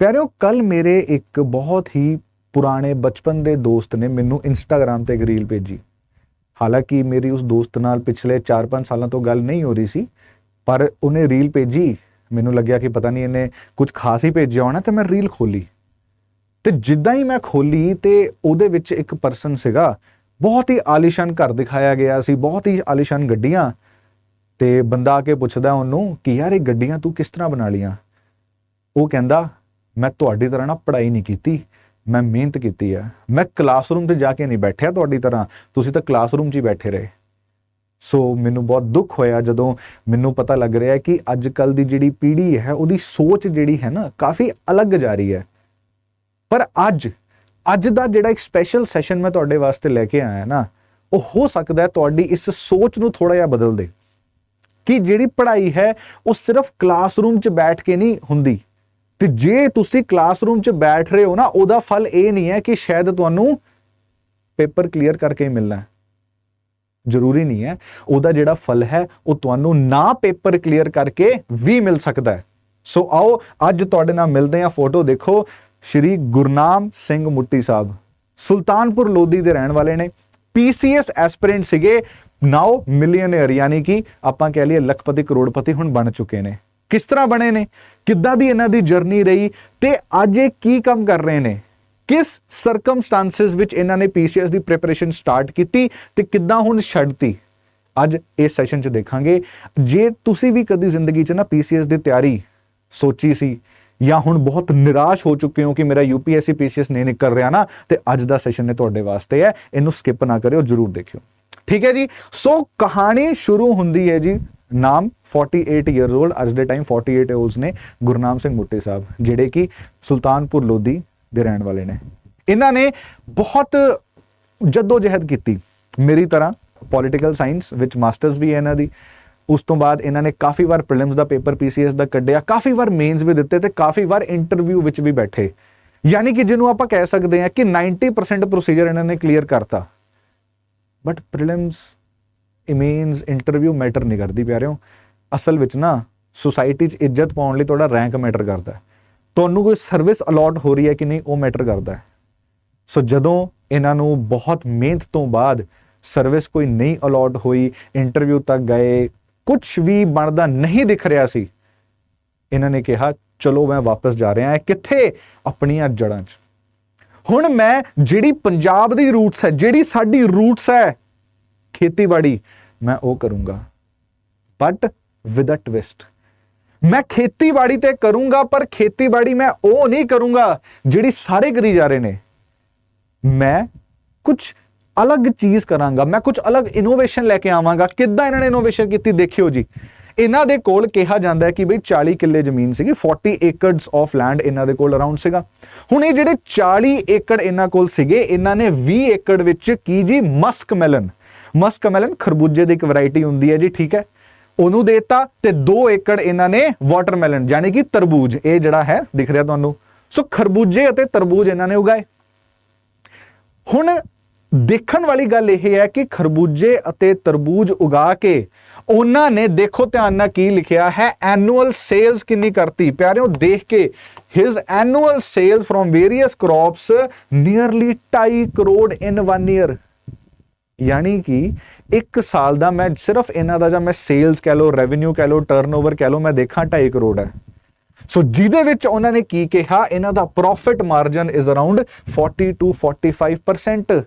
ਪਿਆਰਿਓ ਕੱਲ ਮੇਰੇ ਇੱਕ ਬਹੁਤ ਹੀ ਪੁਰਾਣੇ ਬਚਪਨ ਦੇ ਦੋਸਤ ਨੇ ਮੈਨੂੰ ਇੰਸਟਾਗ੍ਰam ਤੇ ਇੱਕ ਰੀਲ ਭੇਜੀ। ਹਾਲਾਂਕਿ ਮੇਰੀ ਉਸ ਦੋਸਤ ਨਾਲ ਪਿਛਲੇ 4-5 ਸਾਲਾਂ ਤੋਂ ਗੱਲ ਨਹੀਂ ਹੋ ਰਹੀ ਸੀ, ਪਰ ਉਹਨੇ ਰੀਲ ਭੇਜੀ। ਮੈਨੂੰ ਲੱਗਿਆ ਕਿ ਪਤਾ ਨਹੀਂ ਇਹਨੇ ਕੁਝ ਖਾਸ ਹੀ ਭੇਜਿਆ ਹੋਣਾ ਤੇ ਮੈਂ ਰੀਲ ਖੋਲੀ ਤੇ ਜਿੱਦਾਂ ਹੀ ਮੈਂ ਖੋਲੀ ਤੇ ਉਹਦੇ ਵਿੱਚ ਇੱਕ ਪਰਸਨ ਸੀਗਾ, ਬਹੁਤ ਹੀ ਆਲੀਸ਼ਾਨ ਘਰ ਦਿਖਾਇਆ ਗਿਆ ਸੀ, ਬਹੁਤ ਹੀ ਆਲੀਸ਼ਾਨ ਗੱਡੀਆਂ। ਤੇ ਬੰਦਾ ਆ ਕੇ ਪੁੱਛਦਾ ਉਹਨੂੰ ਕਿ ਯਾਰ ਇਹ ਗੱਡੀਆਂ ਤੂੰ ਕਿਸ ਤਰ੍ਹਾਂ ਬਣਾ ਲੀਆਂ ਉਹ ਕਹਿੰਦਾ ਮੈਂ ਤੁਹਾਡੀ ਤਰ੍ਹਾਂ ਨਾ ਪੜ੍ਹਾਈ ਨਹੀਂ ਕੀਤੀ, ਮੈਂ ਮਿਹਨਤ ਕੀਤੀ ਹੈ। ਮੈਂ ਕਲਾਸਰੂਮ 'ਚ ਜਾ ਕੇ ਨਹੀਂ ਬੈਠਿਆ ਤੁਹਾਡੀ ਤਰ੍ਹਾਂ, ਤੁਸੀਂ ਤਾਂ ਕਲਾਸਰੂਮ 'ਚ ਹੀ ਬੈਠੇ ਰਹੇ। ਸੋ ਮੈਨੂੰ ਬਹੁਤ ਦੁੱਖ ਹੋਇਆ ਜਦੋਂ ਮੈਨੂੰ ਪਤਾ ਲੱਗ ਰਿਹਾ ਕਿ ਅੱਜ ਕੱਲ ਦੀ ਜਿਹੜੀ ਪੀੜ੍ਹੀ ਹੈ, ਉਹਦੀ ਸੋਚ ਜਿਹੜੀ ਹੈ ਨਾ, ਕਾਫੀ ਅਲੱਗ ਜਾ ਰਹੀ ਹੈ। ਪਰ ਅੱਜ ਅੱਜ ਦਾ ਜਿਹੜਾ ਇੱਕ ਸਪੈਸ਼ਲ ਸੈਸ਼ਨ ਮੈਂ ਤੁਹਾਡੇ ਵਾਸਤੇ ਲੈ ਕੇ ਆਇਆ ਨਾ, ਉਹ ਹੋ ਸਕਦਾ ਹੈ ਤੁਹਾਡੀ ਇਸ ਸੋਚ ਨੂੰ ਥੋੜਾ ਜਿਹਾ ਬਦਲ ਦੇ। ਕਿ ਜਿਹੜੀ ਪੜ੍ਹਾਈ ਹੈ, ਉਹ ਸਿਰਫ ਕਲਾਸਰੂਮ 'ਚ ਬੈਠ ਕੇ ਨਹੀਂ ਹੁੰਦੀ। ਤੇ ਜੇ ਤੁਸੀਂ ਕਲਾਸਰੂਮ 'ਚ ਬੈਠ ਰਹੇ ਹੋ ਨਾ, ਉਹਦਾ ਫਲ ਇਹ ਨਹੀਂ ਹੈ ਕਿ ਸ਼ਾਇਦ ਤੁਹਾਨੂੰ ਪੇਪਰ ਕਲੀਅਰ ਕਰਕੇ ਹੀ ਮਿਲਣਾ ਹੈ। ਜ਼ਰੂਰੀ ਨਹੀਂ ਹੈ। ਉਹਦਾ ਜਿਹੜਾ ਫਲ ਹੈ, ਉਹ ਤੁਹਾਨੂੰ ਨਾ ਪੇਪਰ ਕਲੀਅਰ ਕਰਕੇ ਵੀ ਮਿਲ ਸਕਦਾ ਹੈ। ਸੋ ਆਓ, ਅੱਜ ਤੁਹਾਡੇ ਨਾਲ ਮਿਲਦੇ ਹਾਂ ਫੋਟੋ ਦੇਖੋ। ਸ਼੍ਰੀ ਗੁਰਨਾਮ ਸਿੰਘ ਮੁੱਟੀ ਸਾਹਿਬ, ਸੁਲਤਾਨਪੁਰ ਲੋਧੀ ਦੇ ਰਹਿਣ ਵਾਲੇ ਨੇ। ਪੀਸੀਐਸ ਐਸਪੀਰੈਂਟ ਸੀਗੇ, ਨਾਓ ਮਿਲੀਅਨਰ ਯਾਨੀ ਕਿ ਆਪਾਂ ਕਹਿ ਲਈਏ ਲੱਖਪਤੀ ਕਰੋੜਪਤੀ ਹੁਣ ਬਣ ਚੁੱਕੇ ਨੇ। ਕਿਸ ਤਰ੍ਹਾਂ ਬਣੇ ਨੇ? ਕਿੱਦਾਂ ਦੀ ਇਹਨਾਂ ਦੀ ਜਰਨੀ ਰਹੀ? ਤੇ ਅੱਜ ਇਹ ਕੀ ਕੰਮ ਕਰ ਰਹੇ ਨੇ? ਕਿਸ ਸਰਕਮਸਟੈਂਸਸ ਵਿੱਚ ਇਹਨਾਂ ਨੇ ਪੀਸੀਐਸ ਦੀ ਪ੍ਰੈਪਰੇਸ਼ਨ ਸਟਾਰਟ ਕੀਤੀ ਤੇ ਕਿੱਦਾਂ ਹੁਣ ਛੱਡਤੀ? ਅੱਜ ਇਸ ਸੈਸ਼ਨ 'ਚ ਦੇਖਾਂਗੇ। ਜੇ ਤੁਸੀਂ ਵੀ ਕਦੀ ਜ਼ਿੰਦਗੀ 'ਚ ਨਾ ਪੀਸੀਐਸ ਦੀ ਤਿਆਰੀ ਸੋਚੀ ਸੀ ਜਾਂ ਹੁਣ ਬਹੁਤ ਨਿਰਾਸ਼ ਹੋ ਚੁੱਕੇ ਹੋ ਕਿ ਮੇਰਾ ਯੂਪੀਐਸਸੀ ਪੀਸੀਐਸ ਨਹੀਂ ਨਿਕਲ ਰਿਹਾ ਨਾ, ਤੇ ਅੱਜ ਦਾ ਸੈਸ਼ਨ ਨੇ ਤੁਹਾਡੇ ਵਾਸਤੇ ਹੈ। ਇਹਨੂੰ ਸਕਿਪ ਨਾ ਕਰਿਓ, ਜਰੂਰ ਦੇਖਿਓ। ਠੀਕ ਹੈ ਜੀ? ਸੋ ਕਹਾਣੀ ਸ਼ੁਰੂ ਹੁੰਦੀ ਹੈ ਜੀ ਨਾਮ 48 ਇਅਰਸ 올ਡ ਅੱਜ ਦੇ ਟਾਈਮ 48 ਇਅਰਸ ਨੇ ਗੁਰਨਾਮ ਸਿੰਘ ਮੁੱਟੇ ਸਾਹਿਬ, ਜਿਹੜੇ ਕਿ ਸੁਲਤਾਨਪੁਰ ਲੋਧੀ ਦੇ ਰਹਿਣ ਵਾਲੇ ਨੇ। ਇਹਨਾਂ ਨੇ ਬਹੁਤ ਜੱਦੋ ਜਹਿਦ ਕੀਤੀ ਮੇਰੀ ਤਰ੍ਹਾਂ ਪੋਲਿਟੀਕਲ ਸਾਇੰਸ ਵਿੱਚ ਮਾਸਟਰਸ ਵੀ ਹੈ ਇਹਨਾਂ ਦੀ। ਉਸ ਤੋਂ ਬਾਅਦ ਇਹਨਾਂ ਨੇ ਕਾਫੀ ਵਾਰ ਪ੍ਰੀਲਿਮਸ ਦਾ ਪੇਪਰ ਪੀਸੀਐਸ ਦਾ ਕੱਢਿਆ, ਕਾਫੀ ਵਾਰ ਮੇਨਸ ਵੀ ਦਿੱਤੇ ਤੇ ਕਾਫੀ ਵਾਰ ਇੰਟਰਵਿਊ ਵਿੱਚ ਵੀ ਬੈਠੇ। ਯਾਨੀ ਕਿ ਜਿਹਨੂੰ ਆਪਾਂ ਕਹਿ ਸਕਦੇ ਹਾਂ ਕਿ 90% ਪ੍ਰੋਸੀਜਰ ਇਹਨਾਂ ਨੇ ਕਲੀਅਰ ਕਰਤਾ। But prelims mains interview matter ਨਹੀਂ ਕਰਦੀ ਪਿਆਰਿਓ। ਅਸਲ ਵਿੱਚ ਨਾ ਸੁਸਾਇਟੀ 'ਚ ਇੱਜ਼ਤ ਪਾਉਣ ਲਈ ਤੁਹਾਡਾ ਰੈਂਕ ਮੈਟਰ ਕਰਦਾ ਹੈ। ਤੁਹਾਨੂੰ ਕੋਈ ਸਰਵਿਸ ਅਲਾਟ ਹੋ ਰਹੀ ਹੈ ਕਿ ਨਹੀਂ, ਉਹ ਮੈਟਰ ਕਰਦਾ ਹੈ। ਸੋ ਜਦੋਂ ਇਹਨਾਂ ਨੂੰ ਬਹੁਤ ਮਿਹਨਤ ਤੋਂ ਬਾਅਦ ਸਰਵਿਸ ਕੋਈ ਨਹੀਂ ਅਲਾਟ ਹੋਈ ਇੰਟਰਵਿਊ ਤੱਕ ਗਏ ਕੁਝ ਵੀ ਬਣਦਾ ਨਹੀਂ ਦਿਖ ਰਿਹਾ ਸੀ, ਇਹਨਾਂ ਨੇ ਕਿਹਾ, ਚਲੋ ਮੈਂ ਵਾਪਸ ਜਾ ਰਿਹਾ ਹਾਂ, ਕਿੱਥੇ? ਆਪਣੀਆਂ ਜੜ੍ਹਾਂ 'ਚ। ਹੁਣ ਮੈਂ ਜਿਹੜੀ ਪੰਜਾਬ ਦੀ ਰੂਟਸ ਹੈ, ਜਿਹੜੀ ਸਾਡੀ ਰੂਟਸ ਹੈ ਖੇਤੀਬਾੜੀ ਮੈਂ ਉਹ ਕਰੂੰਗਾ। ਬਟ ਵਿਦ ਅ ਟਵਿਸਟ ਮੈਂ ਖੇਤੀਬਾੜੀ ਤੇ ਕਰੂੰਗਾ, ਪਰ ਖੇਤੀਬਾੜੀ ਮੈਂ ਉਹ ਨਹੀਂ ਕਰੂੰਗਾ ਜਿਹੜੀ ਸਾਰੇ ਕਰੀ ਜਾ ਰਹੇ ਨੇ। ਮੈਂ ਕੁਝ ਅਲੱਗ ਚੀਜ਼ ਕਰਾਂਗਾ, ਮੈਂ ਕੁਝ ਅਲੱਗ ਇਨੋਵੇਸ਼ਨ ਲੈ ਕੇ ਆਵਾਂਗਾ। ਕਿੱਦਾਂ ਇਹਨਾਂ ਨੇ ਇਨੋਵੇਸ਼ਨ ਕੀਤੀ ਦੇਖਿਓ ਜੀ। ਇਹਨਾਂ ਦੇ ਕੋਲ ਕਿਹਾ ਜਾਂਦਾ ਹੈ ਕਿ ਬਈ 40 ਕਿੱਲੇ ਜ਼ਮੀਨ ਸੀਗੀ 40 ਏਕੜਸ ਆਫ ਲੈਂਡ ਇਹਨਾਂ ਦੇ ਕੋਲ ਅਰਾਊਂਡ ਸੀਗਾ। ਹੁਣ ਇਹ ਜਿਹੜੇ 40 ਏਕੜ ਇਹਨਾਂ ਕੋਲ ਸੀਗੇ, ਇਹਨਾਂ ਨੇ 20 ਏਕੜ ਵਿੱਚ ਕੀ ਜੀ? ਮਸਕ ਮੈਲਨ ਮਸਕਮੈਲਨ ਖਰਬੂਜੇ ਦੀ ਇੱਕ ਵੈਰਾਈਟੀ ਹੁੰਦੀ ਹੈ ਜੀ, ਠੀਕ ਹੈ। ਉਹਨੂੰ ਦੇਤਾ ਤੇ 2 ਏਕੜ ਇਹਨਾਂ ਨੇ ਵਾਟਰਮੈਲਨ ਯਾਨੀ ਕਿ ਤਰਬੂਜ, ਇਹ ਜਿਹੜਾ ਹੈ, ਦਿਖ ਰਿਹਾ ਤੁਹਾਨੂੰ। ਸੋ ਖਰਬੂਜੇ ਅਤੇ ਤਰਬੂਜ ਇਹਨਾਂ ਨੇ ਉਗਾਏ। ਹੁਣ ਦੇਖਣ ਵਾਲੀ ਗੱਲ ਇਹ ਹੈ ਕਿ ਖਰਬੂਜੇ ਅਤੇ ਤਰਬੂਜ ਉਗਾ ਕੇ ਉਹਨਾਂ ਨੇ, ਦੇਖੋ ਧਿਆਨ ਨਾਲ ਕੀ ਲਿਖਿਆ ਹੈ ਐਨੂਅਲ ਸੇਲਸ ਕਿੰਨੀ ਕਰਤੀ। ਪਿਆਰਿਓ, ਦੇਖ ਕੇ his annual sales from various crops nearly 2.5 crore in 1 year ਯਾਨੀ ਕਿ ਇੱਕ ਸਾਲ ਦਾ ਮੈਂ ਸਿਰਫ ਇਹਨਾਂ ਦਾ ਜਾਂ ਮੈਂ ਸੇਲਸ ਕਹਿ ਲਓ ਰੈਵਨਿਊ ਕਹਿ ਲਓ ਟਰਨਓਵਰ ਕਹਿ ਲਓ, ਮੈਂ ਦੇਖਾਂ 2.5 ਕਰੋੜ ਹੈ। ਸੋ ਜਿਹਦੇ ਵਿੱਚ ਉਹਨਾਂ ਨੇ ਕੀ ਕਿਹਾ? ਇਹਨਾਂ ਦਾ profit margin is around 40 to 45%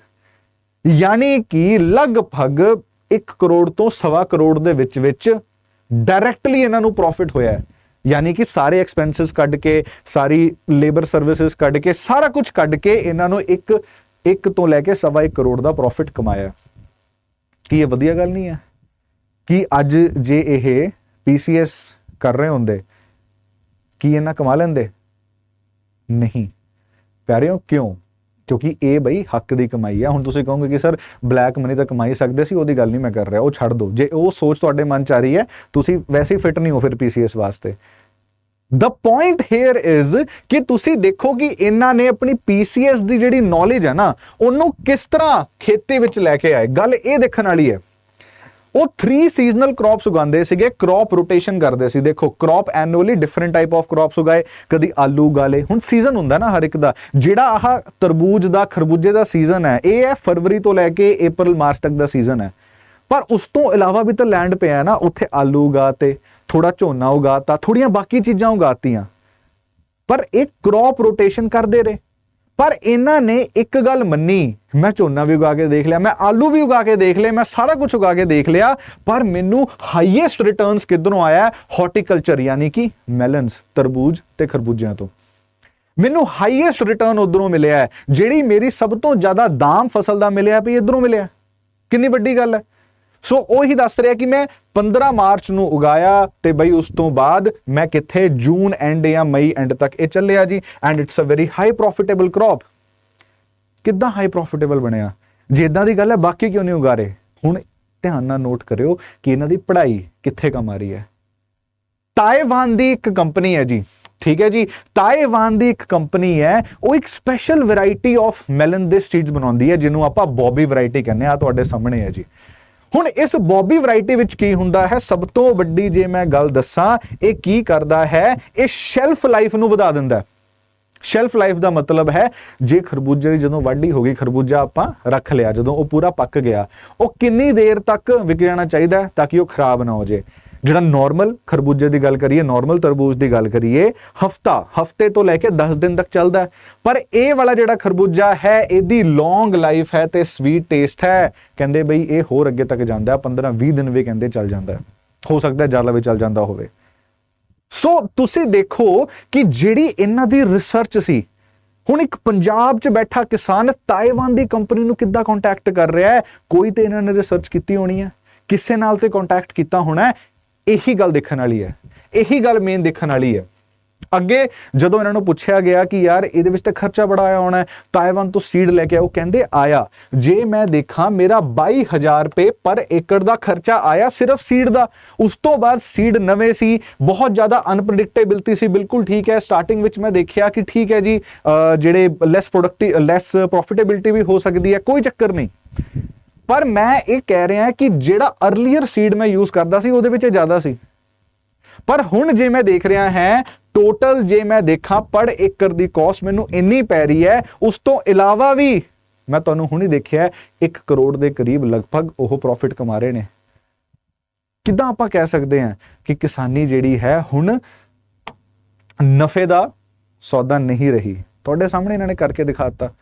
ਯਾਨੀ ਕਿ ਲਗਭਗ 1 ਕਰੋੜ ਤੋਂ ਸਵਾ ਕਰੋੜ ਦੇ ਵਿੱਚ ਵਿੱਚ ਡਾਇਰੈਕਟਲੀ ਇਹਨਾਂ ਨੂੰ ਪ੍ਰੋਫਿਟ ਹੋਇਆ ਹੈ। ਯਾਨੀ ਕਿ ਸਾਰੇ ਐਕਸਪੈਂਸਸ ਕੱਢ ਕੇ, ਸਾਰੀ ਲੇਬਰ ਸਰਵਿਸਿਜ਼ ਕੱਢ ਕੇ, ਸਾਰਾ ਕੁਝ ਕੱਢ ਕੇ ਇਹਨਾਂ ਨੂੰ ਇੱਕ ਇੱਕ ਤੋਂ ਲੈ ਕੇ ਸਵਾ 1 ਕਰੋੜ ਦਾ ਪ੍ਰੋਫਿਟ ਕਮਾਇਆ। ਕੀ ਇਹ ਵਧੀਆ ਗੱਲ ਨਹੀਂ ਹੈ? ਕਿ ਅੱਜ ਜੇ ਇਹ ਪੀਸੀਐਸ ਕਰ ਰਹੇ ਹੁੰਦੇ, ਕੀ ਇਹਨਾਂ ਕਮਾ ਲੈਂਦੇ? ਨਹੀਂ। ਪਿਆਰਿਓ, ਕਿਉਂ? ਕਿਉਂਕਿ ਇਹ ਬਈ ਹੱਕ ਦੀ ਕਮਾਈ ਆ। ਹੁਣ ਤੁਸੀਂ ਕਹੋਗੇ ਕਿ ਸਰ ਬਲੈਕ ਮਨੀ ਤਾਂ ਕਮਾਈ ਸਕਦੇ ਸੀ, ਉਹਦੀ ਗੱਲ ਨਹੀਂ ਮੈਂ ਕਰ ਰਿਹਾ। ਉਹ ਛੱਡ ਦਿਓ ਜੇ ਉਹ ਸੋਚ ਤੁਹਾਡੇ ਮਨ ਚ ਆ ਰਹੀ ਹੈ, ਤੁਸੀਂ ਵੈਸੇ ਹੀ ਫਿਟ ਨਹੀਂ ਹੋ ਫਿਰ ਪੀਸੀਐਸ ਵਾਸਤੇ। ਦ ਪੁਆਇੰਟ ਹੇਅਰ ਇਜ਼ ਕਿ ਤੁਸੀਂ ਦੇਖੋ ਕਿ ਇਹਨਾਂ ਨੇ ਆਪਣੀ ਪੀਸੀਐਸ ਦੀ ਜਿਹੜੀ ਨੌਲੇਜ ਹੈ ਨਾ, ਉਹਨੂੰ ਕਿਸ ਤਰ੍ਹਾਂ ਖੇਤੀ ਵਿੱਚ ਲੈ ਕੇ ਆਏ। ਗੱਲ ਇਹ ਦੇਖਣ ਵਾਲੀ ਹੈ। ਉਹ 3 ਸੀਜ਼ਨਲ ਕ੍ਰੌਪਸ ਉਗਾਉਂਦੇ ਸੀਗੇ ਕ੍ਰੌਪ ਰੋਟੇਸ਼ਨ ਕਰਦੇ ਸੀ। ਦੇਖੋ crop annually different type of crops ਉਗਾਏ। ਕਦੀ ਆਲੂ ਉਗਾ ਲਏ ਹੁਣ ਸੀਜ਼ਨ ਹੁੰਦਾ ਨਾ ਹਰ ਇੱਕ ਦਾ। ਜਿਹੜਾ ਆਹ ਤਰਬੂਜ ਦਾ, ਖਰਬੂਜੇ ਦਾ ਸੀਜ਼ਨ ਹੈ, ਇਹ ਹੈ ਫਰਵਰੀ ਤੋਂ ਲੈ ਕੇ April ਮਾਰਚ ਤੱਕ ਦਾ ਸੀਜ਼ਨ ਹੈ। ਪਰ ਉਸ ਤੋਂ ਇਲਾਵਾ ਵੀ ਤਾਂ ਲੈਂਡ ਪਿਆ ਨਾ, ਉੱਥੇ ਆਲੂ ਉਗਾਤੇ। ਥੋੜਾ ਝੋਨਾ ਉਗਾਤਾ ਥੋੜੀਆਂ ਬਾਕੀ ਚੀਜ਼ਾਂ ਉਗਾਤੀਆਂ। ਪਰ ਇਹ ਕ੍ਰੌਪ ਰੋਟੇਸ਼ਨ ਕਰਦੇ ਰਹੇ। ਪਰ ਇਹਨਾਂ ਨੇ ਇੱਕ ਗੱਲ ਮੰਨੀ, ਮੈਂ ਝੋਨਾ ਵੀ ਉਗਾ ਕੇ ਦੇਖ ਲਿਆ, ਮੈਂ ਆਲੂ ਵੀ ਉਗਾ ਕੇ ਦੇਖ ਲਿਆ ਮੈਂ ਸਾਰਾ ਕੁਝ ਉਗਾ ਕੇ ਦੇਖ ਲਿਆ, ਪਰ ਮੈਨੂੰ ਹਾਈਐਸਟ ਰਿਟਰਨਸ ਕਿੱਧਰੋਂ ਆਇਆ? ਹਾਰਟੀਕਲਚਰ ਯਾਨੀ ਕਿ ਮੈਲਨਸ ਤਰਬੂਜ ਤੇ ਖਰਬੂਜਿਆਂ ਤੋਂ। ਮੈਨੂੰ ਹਾਈਐਸਟ ਰਿਟਰਨ ਉਧਰੋਂ ਮਿਲਿਆ ਜਿਹੜੀ ਮੇਰੀ ਸਭ ਤੋਂ ਜ਼ਿਆਦਾ ਦਾਮ ਫਸਲ ਦਾ ਮਿਲਿਆ ਵੀ ਇਧਰੋਂ ਮਿਲਿਆ। ਕਿੰਨੀ ਵੱਡੀ ਗੱਲ ਹੈ। ਸੋ ਉਹੀ ਦੱਸ ਰਿਹਾ ਕਿ ਮੈਂ 15 ਮਾਰਚ ਨੂੰ ਉਗਾਇਆ ਤੇ ਬਈ ਉਸ ਤੋਂ ਬਾਅਦ ਮੈਂ ਕਿੱਥੇ ਜੂਨ ਐਂਡ ਜਾਂ ਮਈ ਐਂਡ ਤੱਕ ਇਹ ਚੱਲਿਆ ਜੀ। And it's a very high profitable crop ਕਿੱਦਾਂ ਹਾਈ ਪ੍ਰੋਫਿਟੇਬਲ ਬਣਿਆ? ਜੇ ਇਦਾਂ ਦੀ ਗੱਲ ਹੈ, ਬਾਕੀ ਕਿਉਂ ਨਹੀਂ ਉਗਾ ਰਹੇ? ਹੁਣ ਧਿਆਨ ਨਾਲ ਨੋਟ ਕਰਿਓ ਕਿ ਇਹਨਾਂ ਦੀ ਪੜ੍ਹਾਈ ਕਿੱਥੇ ਕਮਾ ਰਹੀ ਹੈ। ਤਾਇਵਾਨ ਦੀ ਇੱਕ ਕੰਪਨੀ ਹੈ ਜੀ। ਠੀਕ ਹੈ ਜੀ? ਤਾਇਵਾਨ ਦੀ ਇੱਕ ਕੰਪਨੀ ਹੈ। ਉਹ ਇੱਕ ਸਪੈਸ਼ਲ ਵੈਰਾਈਟੀ ਆਫ ਮੈਲਨ ਦੇ ਸੀਡਸ ਬਣਾਉਂਦੀ ਹੈ, ਜਿਹਨੂੰ ਆਪਾਂ ਬੌਬੀ ਵੈਰਾਈਟੀ ਕਹਿੰਦੇ ਆ ਤੁਹਾਡੇ ਸਾਹਮਣੇ ਹੈ ਜੀ। ਹੁਣ ਇਸ ਬੌਬੀ ਵੈਰਾਈਟੀ ਵਿੱਚ ਕੀ ਹੁੰਦਾ ਹੈ? ਸਭ ਤੋਂ ਵੱਡੀ ਜੇ ਮੈਂ ਗੱਲ ਦੱਸਾਂ, ਇਹ ਕੀ ਕਰਦਾ ਹੈ? ਇਹ ਸ਼ੈਲਫ ਲਾਈਫ ਨੂੰ ਵਧਾ ਦਿੰਦਾ ਹੈ। ਸ਼ੈਲਫ ਲਾਈਫ ਦਾ ਮਤਲਬ ਹੈ, ਜੇ ਖਰਬੂਜੇ ਦੀ ਜਦੋਂ ਵਾਢੀ ਹੋ ਗਈ, ਖਰਬੂਜਾ ਆਪਾਂ ਰੱਖ ਲਿਆ, ਜਦੋਂ ਉਹ ਪੂਰਾ ਪੱਕ ਗਿਆ, ਉਹ ਕਿੰਨੀ ਦੇਰ ਤੱਕ ਵਿਕ ਜਾਣਾ ਚਾਹੀਦਾ ਤਾਂ ਕਿ ਉਹ ਖਰਾਬ ਨਾ ਹੋ ਜੇ ਜਿਹੜਾ ਨਾਰਮਲ ਖਰਬੂਜੇ ਦੀ ਗੱਲ ਕਰੀਏ ਨਾਰਮਲ ਤਰਬੂਜ ਦੀ ਗੱਲ ਕਰੀਏ, ਹਫਤਾ, ਹਫ਼ਤੇ ਤੋਂ ਲੈ ਕੇ 10 ਦਿਨ ਤੱਕ ਚੱਲਦਾ ਪਰ ਇਹ ਵਾਲਾ ਜਿਹੜਾ ਖਰਬੂਜਾ ਹੈ, ਇਹਦੀ ਲੌਂਗ ਲਾਈਫ ਹੈ ਤੇ ਸਵੀਟ ਟੇਸਟ ਹੈ। ਕਹਿੰਦੇ ਬਈ ਇਹ ਹੋਰ ਅੱਗੇ ਤੱਕ ਜਾਂਦਾ ਹੈ 15 20 ਦਿਨ ਵੀ ਕਹਿੰਦੇ ਚੱਲ ਜਾਂਦਾ ਹੋ। ਸਕਦਾ ਹੈ ਜ਼ਿਆਦਾ ਵੀ ਚੱਲ ਜਾਂਦਾ ਹੋਵੇ। ਸੋ ਤੁਸੀਂ ਦੇਖੋ ਕਿ ਜਿਹੜੀ ਇਹਨਾਂ ਦੀ ਰਿਸਰਚ ਸੀ, ਹੁਣ ਇੱਕ ਪੰਜਾਬ 'ਚ ਬੈਠਾ ਕਿਸਾਨ ਤਾਇਵਾਨ ਦੀ ਕੰਪਨੀ ਨੂੰ ਕਿੱਦਾਂ ਕੰਟੈਕਟ ਕਰ ਰਿਹਾ ਹੈ? ਕੋਈ ਤੇ ਇਹਨਾਂ ਨੇ ਰਿਸਰਚ ਕੀਤੀ ਹੋਣੀ ਹੈ। ਕਿਸੇ ਨਾਲ ਤੇ ਕੰਟੈਕਟ ਕੀਤਾ ਹੋਣਾ ਇਹੀ ਗੱਲ ਦੇਖਣ ਵਾਲੀ ਹੈ, ਇਹੀ ਗੱਲ ਮੇਨ ਦੇਖਣ ਵਾਲੀ ਹੈ। ਅੱਗੇ ਜਦੋਂ ਇਹਨਾਂ ਨੂੰ ਪੁੱਛਿਆ ਗਿਆ ਕਿ ਯਾਰ ਇਹਦੇ ਵਿੱਚ ਤਾਂ ਖਰਚਾ ਬੜਾ ਆਇਆ ਹੋਣਾ ਹੈ, ਤਾਇਵਾਨ ਤੋਂ ਸੀਡ ਲੈ ਕੇ ਆਓ, ਕਹਿੰਦੇ ਆਇਆ। ਜੇ ਮੈਂ ਦੇਖਾਂ, ਮੇਰਾ 22000 ਰੁਪਏ ਪਰ ਏਕੜ ਦਾ ਖਰਚਾ ਆਇਆ ਸਿਰਫ ਸੀਡ ਦਾ। ਉਸ ਤੋਂ ਬਾਅਦ ਸੀਡ ਨਵੇਂ ਸੀ, ਬਹੁਤ ਜ਼ਿਆਦਾ ਅਨਪ੍ਰੈਡਿਕਟੇਬਿਲਟੀ ਸੀ, ਬਿਲਕੁਲ ਠੀਕ ਹੈ। ਸਟਾਰਟਿੰਗ ਵਿੱਚ ਮੈਂ ਦੇਖਿਆ ਕਿ ਠੀਕ ਹੈ ਜੀ ਜਿਹੜੇ ਲੈਸ ਪ੍ਰੋਡਕਟਿਵ ਲੈਸ ਪ੍ਰੋਫਿਟੇਬਿਲਟੀ ਵੀ ਹੋ ਸਕਦੀ ਹੈ, ਕੋਈ ਚੱਕਰ ਨਹੀਂ। ਪਰ ਮੈਂ ਇਹ ਕਹਿ ਰਿਹਾ ਕਿ ਜਿਹੜਾ ਅਰਲੀਅਰ ਸੀਡ ਮੈਂ ਯੂਜ਼ ਕਰਦਾ ਸੀ, ਉਹਦੇ ਵਿੱਚ ਇਹ ਜ਼ਿਆਦਾ ਸੀ। ਪਰ ਹੁਣ ਜੇ ਮੈਂ ਦੇਖ ਰਿਹਾ ਹੈ ਟੋਟਲ ਜੇ ਮੈਂ ਦੇਖਾਂ, ਪਰ ਏਕੜ ਦੀ ਕਾਸਟ ਮੈਨੂੰ ਇੰਨੀ ਪੈ ਰਹੀ ਹੈ, ਉਸ ਤੋਂ ਇਲਾਵਾ ਵੀ ਮੈਂ ਤੁਹਾਨੂੰ ਹੁਣੀ ਦੇਖਿਆ 1 ਕਰੋੜ ਦੇ ਕਰੀਬ ਲਗਭਗ ਉਹ ਪ੍ਰੋਫਿਟ ਕਮਾ ਰਹੇ ਨੇ। ਕਿੱਦਾਂ ਆਪਾਂ ਕਹਿ ਸਕਦੇ ਹਾਂ ਕਿ ਕਿਸਾਨੀ ਜਿਹੜੀ ਹੈ, ਹੁਣ ਨਫੇ ਦਾ ਸੌਦਾ ਨਹੀਂ ਰਹੀ। ਤੁਹਾਡੇ ਸਾਹਮਣੇ ਇਹਨਾਂ ਨੇ ਕਰਕੇ ਦਿਖਾਤਾ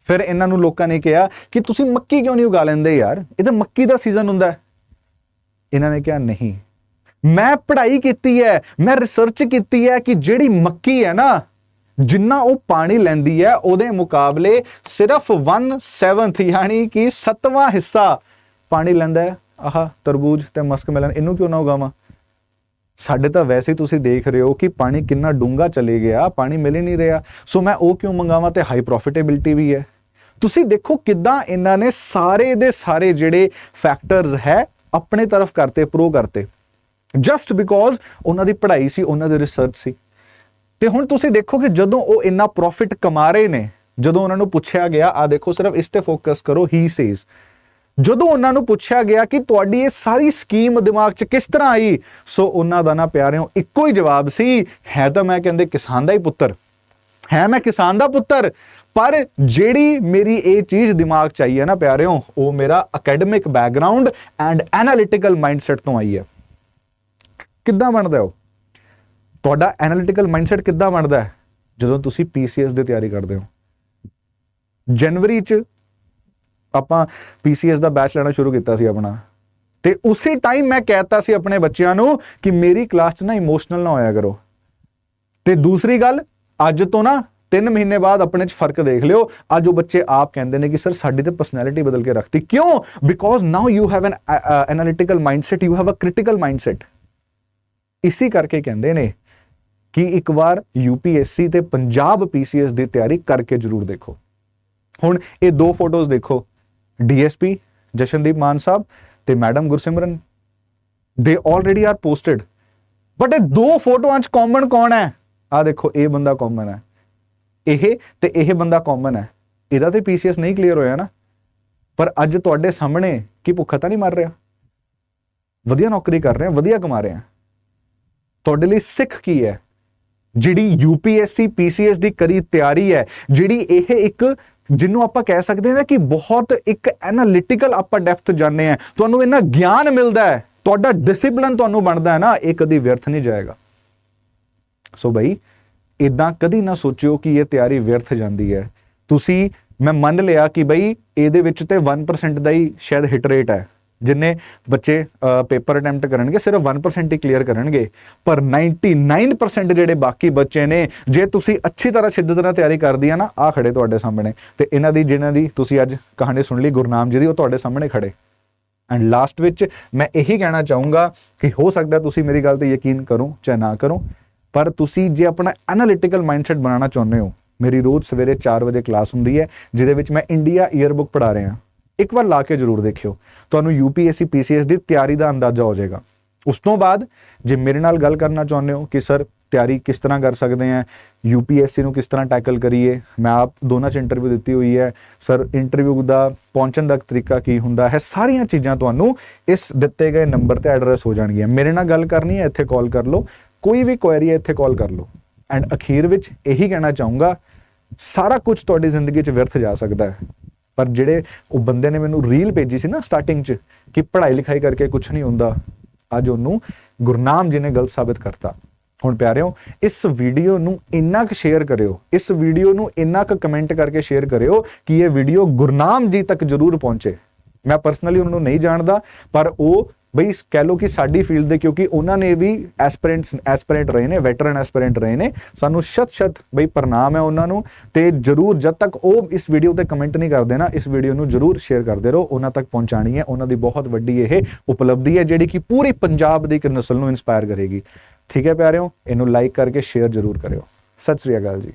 ਫਿਰ ਇਹਨਾਂ ਨੂੰ ਲੋਕਾਂ ਨੇ ਕਿਹਾ ਕਿ ਤੁਸੀਂ ਮੱਕੀ ਕਿਉਂ ਨਹੀਂ ਉਗਾ ਲੈਂਦੇ ਯਾਰ? ਇਹ ਤਾਂ ਮੱਕੀ ਦਾ ਸੀਜ਼ਨ ਹੁੰਦਾ ਹੈ। ਇਹਨਾਂ ਨੇ ਕਿਹਾ, ਨਹੀਂ। ਮੈਂ ਪੜ੍ਹਾਈ ਕੀਤੀ ਹੈ, ਮੈਂ ਰਿਸਰਚ ਕੀਤੀ ਹੈ ਕਿ ਜਿਹੜੀ ਮੱਕੀ ਹੈ ਨਾ, ਜਿੰਨਾ ਉਹ ਪਾਣੀ ਲੈਂਦੀ ਹੈ, ਉਹਦੇ ਮੁਕਾਬਲੇ ਸਿਰਫ 1/7 ਯਾਨੀ ਕਿ 7ਵਾਂ ਹਿੱਸਾ ਪਾਣੀ ਲੈਂਦਾ ਹੈ। ਆਹ, ਤਰਬੂਜ ਤੇ ਮਸਕਮੈਲਨ ਇਹਨੂੰ ਕਿਉਂ ਨਾ ਉਗਾਵਾਂ? ਸਾਡੇ ਤਾਂ ਵੈਸੇ ਤੁਸੀਂ ਦੇਖ ਰਹੇ ਹੋ ਕਿ ਪਾਣੀ ਕਿੰਨਾ ਡੂੰਗਾ ਚਲੇ ਗਿਆ, ਪਾਣੀ ਮਿਲ ਹੀ ਨਹੀਂ ਰਿਹਾ। ਸੋ ਮੈਂ ਉਹ ਕਿਉਂ ਮੰਗਾਵਾਂ ਤੇ ਹਾਈ ਪ੍ਰੋਫਿਟੇਬਿਲਟੀ ਵੀ ਹੈ? ਤੁਸੀਂ ਦੇਖੋ ਕਿੱਦਾਂ ਇਹਨਾਂ ਨੇ ਸਾਰੇ ਦੇ ਸਾਰੇ ਜਿਹੜੇ ਫੈਕਟਰਸ ਹੈ, ਆਪਣੇ ਤਰਫ ਕਰਤੇ ਪ੍ਰੋ ਕਰਤੇ। ਜਸਟ ਬਿਕੋਜ਼ ਉਹਨਾਂ ਦੀ ਪੜ੍ਹਾਈ ਸੀ, ਉਹਨਾਂ ਦੀ ਰਿਸਰਚ ਸੀ। ਤੇ ਹੁਣ ਤੁਸੀਂ ਦੇਖੋ ਕਿ ਜਦੋਂ ਉਹ ਇੰਨਾ ਪ੍ਰੋਫਿਟ ਕਮਾ ਰਹੇ ਨੇ, ਜਦੋਂ ਉਹਨਾਂ ਨੂੰ ਪੁੱਛਿਆ ਗਿਆ ਆ ਦੇਖੋ, ਸਿਰਫ ਇਸ ਤੇ ਫੋਕਸ ਕਰੋ ਹੀ ਸੇਜ਼ ਜਦੋਂ ਉਹਨਾਂ ਨੂੰ ਪੁੱਛਿਆ ਗਿਆ ਕਿ ਤੁਹਾਡੀ ਇਹ ਸਾਰੀ ਸਕੀਮ ਦਿਮਾਗ 'ਚ ਕਿਸ ਤਰ੍ਹਾਂ ਆਈ, ਸੋ ਉਹਨਾਂ ਦਾ ਨਾ ਪਿਆਰਿਓ ਇੱਕੋ ਹੀ ਜਵਾਬ ਸੀ, ਹੈ ਤਾਂ ਮੈਂ ਕਹਿੰਦੇ ਕਿਸਾਨ ਦਾ ਹੀ ਪੁੱਤਰ। ਹੈ ਮੈਂ ਕਿਸਾਨ ਦਾ ਪੁੱਤਰ, ਪਰ ਜਿਹੜੀ ਮੇਰੀ ਇਹ ਚੀਜ਼ ਦਿਮਾਗ 'ਚ ਆਈ ਹੈ ਨਾ ਪਿਆਰਿਓ, ਉਹ ਮੇਰਾ academic background and analytical mindset ਤੋਂ ਆਈ ਹੈ। ਕਿੱਦਾਂ ਬਣਦਾ ਉਹ? ਤੁਹਾਡਾ ਐਨਾਲਿਟੀਕਲ ਮਾਈਂਡਸੈਟ ਕਿੱਦਾਂ ਬਣਦਾ ਹੈ ਜਦੋਂ ਤੁਸੀਂ ਪੀਸੀਐਸ ਦੀ ਤਿਆਰੀ ਕਰਦੇ ਹੋ? ਜਨਵਰੀ 'ਚ ਆਪਾਂ ਪੀਸੀਐਸ ਦਾ ਬੈਚ ਲੈਣਾ ਸ਼ੁਰੂ ਕੀਤਾ ਸੀ ਆਪਣਾ। ਤੇ ਉਸੇ ਟਾਈਮ ਮੈਂ ਕਹਿਤਾ ਸੀ ਆਪਣੇ ਬੱਚਿਆਂ ਨੂੰ ਕਿ ਮੇਰੀ ਕਲਾਸ 'ਚ ਨਾ ਇਮੋਸ਼ਨਲ ਨਾ ਹੋਇਆ ਕਰੋ। ਤੇ ਦੂਸਰੀ ਗੱਲ, ਅੱਜ ਤੋਂ ਨਾ 3 ਮਹੀਨੇ ਬਾਅਦ ਆਪਣੇ 'ਚ ਫ਼ਰਕ ਦੇਖ ਲਿਓ। ਅੱਜ ਉਹ ਬੱਚੇ ਆਪ ਕਹਿੰਦੇ ਨੇ ਕਿ, ਸਰ, ਸਾਡੀ ਤੇ ਪਰਸਨੈਲਿਟੀ ਬਦਲ ਕੇ ਰੱਖਤੀ। ਕਿਉਂ? Because now you have an analytical mindset you have a critical mindset ਇਸੇ ਕਰਕੇ ਕਹਿੰਦੇ ਨੇ ਕਿ ਇੱਕ ਵਾਰ ਯੂਪੀਐਸਸੀ ਤੇ ਪੰਜਾਬ ਪੀਸੀਐਸ ਦੀ ਤਿਆਰੀ ਕਰਕੇ ਜ਼ਰੂਰ ਦੇਖੋ। ਹੁਣ ਇਹ ਦੋ ਫੋਟੋਜ਼ ਦੇਖੋ। ਡੀਐਸਪੀ ਜਸ਼ਨਦੀਪ ਮਾਨ ਸਾਹਿਬ ਤੇ ਮੈਡਮ ਗੁਰਸਿਮਰਨ। ਦੇ ਆਲਰੇਡੀ ਆਰ ਪੋਸਟਡ ਬਟ ਇਹ ਦੋ ਫੋਟੋਆਂ 'ਚ ਕਾਮਨ ਕੌਣ ਹੈ? ਆ ਦੇਖੋ, ਇਹ ਬੰਦਾ ਕਾਮਨ ਹੈ। ਇਹ ਤੇ ਇਹ ਬੰਦਾ ਕਾਮਨ ਹੈ। ਇਹਦਾ ਤੇ ਪੀਸੀਐਸ ਨਹੀਂ ਕਲੀਅਰ ਹੋਇਆ ਨਾ। ਪਰ ਅੱਜ ਤੁਹਾਡੇ ਸਾਹਮਣੇ ਕੀ ਭੁੱਖਾ ਤਾਂ ਨਹੀਂ ਮਰ ਰਿਹਾ? ਵਧੀਆ ਨੌਕਰੀ ਕਰ ਰਹੇ ਆ ਵਧੀਆ ਕਮਾ ਰਹੇ। ਆ ਤੁਹਾਡੇ ਲਈ ਸਿੱਖ ਕੀ ਹੈ? ਜਿਹੜੀ ਯੂਪੀਐਸਸੀ ਪੀਸੀਐਸ ਦੀ ਕਰੀ ਤਿਆਰੀ ਹੈ, ਜਿਹੜੀ ਇਹ ਇੱਕ ਜਿਹਨੂੰ ਆਪਾਂ ਕਹਿ ਸਕਦੇ ਹਾਂ ਕਿ ਬਹੁਤ ਇੱਕ ਐਨਾਲਿਟੀਕਲ ਆਪਾਂ ਡੈਪਥ ਜਾਣਦੇ ਆ ਤੁਹਾਨੂੰ ਇਹਨਾਂ ਗਿਆਨ ਮਿਲਦਾ ਹੈ, ਤੁਹਾਡਾ ਡਿਸਪਲਿਨ ਤੁਹਾਨੂੰ ਬਣਦਾ ਹੈ ਨਾ, ਇਹ ਕਦੀ ਵਿਅਰਥ ਨਹੀਂ ਜਾਏਗਾ। ਸੋ ਬਈ ਇਦਾਂ ਕਦੀ ਨਾ ਸੋਚਿਓ ਕਿ ਇਹ ਤਿਆਰੀ ਵਿਅਰਥ ਜਾਂਦੀ ਹੈ। ਤੁਸੀਂ, ਮੈਂ ਮੰਨ ਲਿਆ ਕਿ ਬਈ, ਇਹਦੇ ਵਿੱਚ ਤੇ 1% ਦਾ ਹੀ ਸ਼ਾਇਦ ਹਿੱਟ ਰੇਟ ਹੈ। ਜਿੰਨੇ ਬੱਚੇ ਪੇਪਰ ਅਟੈਂਪਟ ਕਰਨਗੇ, ਸਿਰਫ 1% ਹੀ ਕਲੀਅਰ ਕਰਨਗੇ। ਪਰ 99% ਜਿਹੜੇ ਬਾਕੀ ਬੱਚੇ ਨੇ, ਜੇ ਤੁਸੀਂ ਅੱਛੀ ਤਰ੍ਹਾਂ ਸ਼ਿੱਦਤ ਨਾਲ ਤਿਆਰੀ ਕਰਦੀ ਆ ਨਾ ਆ ਖੜੇ ਤੁਹਾਡੇ ਸਾਹਮਣੇ। ਤੇ ਇਹਨਾਂ ਦੀ, ਜਿਨ੍ਹਾਂ ਦੀ ਤੁਸੀਂ ਅੱਜ ਕਹਾਣੀ ਸੁਣ ਲਈ ਗੁਰਨਾਮ ਜੀ ਦੀ, ਉਹ ਤੁਹਾਡੇ ਸਾਹਮਣੇ ਖੜੇ। ਐਂਡ ਲਾਸਟ ਵਿੱਚ ਮੈਂ ਇਹੀ ਕਹਿਣਾ ਚਾਹੂੰਗਾ ਕਿ ਹੋ ਸਕਦਾ ਤੁਸੀਂ ਮੇਰੀ ਗੱਲ ਤੇ ਯਕੀਨ ਕਰੋ ਚਾਹੇ ਨਾ ਕਰੋ, ਪਰ ਤੁਸੀਂ ਜੇ ਆਪਣਾ ਐਨਾਲਿਟੀਕਲ ਮਾਈਂਡਸੈਟ ਬਣਾਉਣਾ ਚਾਹੁੰਦੇ ਹੋ, ਮੇਰੀ ਰੋਜ਼ ਸਵੇਰੇ 4 ਵਜੇ ਕਲਾਸ ਹੁੰਦੀ ਹੈ, ਜਿਹਦੇ ਵਿੱਚ ਮੈਂ ਇੰਡੀਆ ਈਅਰਬੁੱਕ ਪੜ੍ਹਾ ਰਿਹਾ। ਇੱਕ ਵਾਰ ਲਾ ਕੇ ਜ਼ਰੂਰ ਦੇਖਿਓ। ਤੁਹਾਨੂੰ ਯੂਪੀਐਸਸੀ ਪੀਸੀਐਸ ਦੀ ਤਿਆਰੀ ਦਾ ਅੰਦਾਜ਼ਾ ਹੋ ਜਾਏਗਾ। ਉਸ ਤੋਂ ਬਾਅਦ ਜੇ ਮੇਰੇ ਨਾਲ ਗੱਲ ਕਰਨਾ ਚਾਹੁੰਦੇ ਹੋ ਕਿ ਸਰ ਤਿਆਰੀ ਕਿਸ ਤਰ੍ਹਾਂ ਕਰ ਸਕਦੇ ਆ ਯੂਪੀਐਸਸੀ ਨੂੰ ਕਿਸ ਤਰ੍ਹਾਂ ਟੈਕਲ ਕਰੀਏ, ਮੈਂ ਆਪ ਦੋਨਾਂ ਚ ਇੰਟਰਵਿਊ ਦਿੱਤੀ ਹੋਈ ਹੈ। ਸਰ ਇੰਟਰਵਿਊ ਦਾ ਪਹੁੰਚਣ ਦਾ ਤਰੀਕਾ ਕੀ ਹੁੰਦਾ ਹੈ, ਸਾਰੀਆਂ ਚੀਜ਼ਾਂ ਤੁਹਾਨੂੰ ਇਸ ਦਿੱਤੇ ਗਏ ਨੰਬਰ ਤੇ ਐਡਰੈਸ ਹੋ ਜਾਣਗੀਆਂ। ਮੇਰੇ ਨਾਲ ਗੱਲ ਕਰਨੀ ਹੈ, ਇੱਥੇ ਕਾਲ ਕਰ ਲਓ। ਕੋਈ ਵੀ ਕੁਐਰੀ ਹੈ, ਇੱਥੇ ਕਾਲ ਕਰ ਲਓ। ਐਂਡ ਅਖੀਰ ਵਿੱਚ ਇਹੀ ਕਹਿਣਾ ਚਾਹੂੰਗਾ, ਸਾਰਾ ਕੁਝ ਤੁਹਾਡੀ ਜ਼ਿੰਦਗੀ 'ਚ ਵਿਅਰਥ ਜਾ ਸਕਦਾ ਹੈ। ਪਰ ਜਿਹੜੇ ਉਹ ਬੰਦੇ ਨੇ ਮੈਨੂੰ ਰੀਲ ਭੇਜੀ ਸੀ ਨਾ ਸਟਾਰਟਿੰਗ 'ਚ ਕਿ ਪੜ੍ਹਾਈ ਲਿਖਾਈ ਕਰਕੇ ਕੁਝ ਨਹੀਂ ਹੁੰਦਾ, ਅੱਜ ਉਹਨੂੰ ਗੁਰਨਾਮ ਜੀ ਨੇ ਗਲਤ ਸਾਬਿਤ ਕਰਤਾ। ਹੁਣ ਪਿਆਰਿਓ, ਇਸ ਵੀਡੀਓ ਨੂੰ ਇੰਨਾ ਕੁ ਸ਼ੇਅਰ ਕਰਿਓ, ਇਸ ਵੀਡੀਓ ਨੂੰ ਇੰਨਾ ਕੁ ਕਮੈਂਟ ਕਰਕੇ ਸ਼ੇਅਰ ਕਰਿਓ ਕਿ ਇਹ ਵੀਡੀਓ ਗੁਰਨਾਮ ਜੀ ਤੱਕ ਜ਼ਰੂਰ ਪਹੁੰਚੇ। ਮੈਂ ਪਰਸਨਲੀ ਉਹਨਾਂ ਨੂੰ ਨਹੀਂ ਜਾਣਦਾ, ਪਰ ਉਹ ਬਈ ਕਹਿ ਲਓ ਕਿ ਸਾਡੀ ਫੀਲਡ ਦੇ, ਕਿਉਂਕਿ ਉਹਨਾਂ ਨੇ ਵੀ ਐਸਪੀਰੈਂਟਸ, ਐਸਪੀਰੈਂਟ ਰਹੇ ਨੇ, ਵੈਟਰਨ ਐਸਪੀਰੈਂਟ ਰਹੇ ਨੇ, ਸਾਨੂੰ ਸ਼ਤ ਸ਼ਤ ਬਈ ਪ੍ਰਣਾਮ ਹੈ ਉਹਨਾਂ ਨੂੰ ਤੇ ਜਰੂਰ ਜਦ ਤੱਕ ਉਹ ਇਸ ਵੀਡੀਓ ਤੇ ਕਮੈਂਟ ਨਹੀਂ ਕਰਦੇ ਨਾ, ਇਸ ਵੀਡੀਓ ਨੂੰ ਜਰੂਰ ਸ਼ੇਅਰ ਕਰਦੇ ਰਹੋ, ਉਹਨਾਂ ਤੱਕ ਪਹੁੰਚਾਣੀ ਹੈ, ਉਹਨਾਂ ਦੀ ਬਹੁਤ ਵੱਡੀ ਇਹ ਉਪਲਬਧੀ ਹੈ, ਜਿਹੜੀ ਕਿ ਪੂਰੀ ਪੰਜਾਬ ਦੀ ਇੱਕ ਨਸਲ ਨੂੰ ਇਨਸਪਾਇਰ ਕਰੇਗੀ। ਠੀਕ ਹੈ ਪਿਆਰਿਓ, ਇਹਨੂੰ ਲਾਈਕ ਕਰਕੇ ਸ਼ੇਅਰ ਜਰੂਰ ਕਰਿਓ। ਸਤਿ ਸ੍ਰੀ ਅਕਾਲ ਜੀ।